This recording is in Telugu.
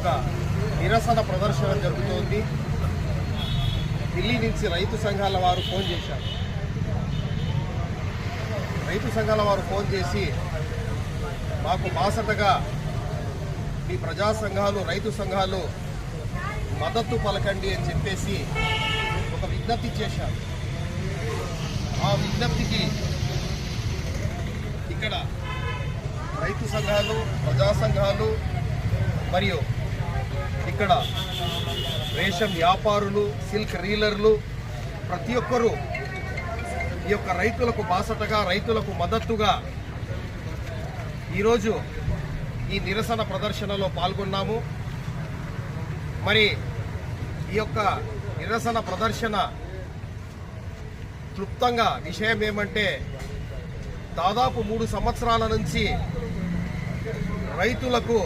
ఒక నిరసన ప్రదర్శన జరుగుతోంది. ఢిల్లీ నుంచి రైతు సంఘాల వారు ఫోన్ చేశారు. రైతు సంఘాల వారు ఫోన్ చేసి మాకు బాసటగా మీ ప్రజా సంఘాలు రైతు సంఘాలు మద్దతు పలకండి అని చెప్పేసి ఒక విజ్ఞప్తి చేశారు. ఆ విజ్ఞప్తికి ఇక్కడ రైతు సంఘాలు ప్రజా సంఘాలు మరియు ఇక్కడ రేషన్ వ్యాపారులు సిల్క్ రీలర్లు ప్రతి ఒక్కరూ ఈ యొక్క రైతులకు బాసటగా రైతులకు మద్దతుగా ఈరోజు ఈ నిరసన ప్రదర్శనలో పాల్గొన్నాము. మరి ఈ యొక్క నిరసన ప్రదర్శన క్లుప్తంగా విషయం ఏమంటే దాదాపు మూడు సంవత్సరాల నుంచి రైతులకు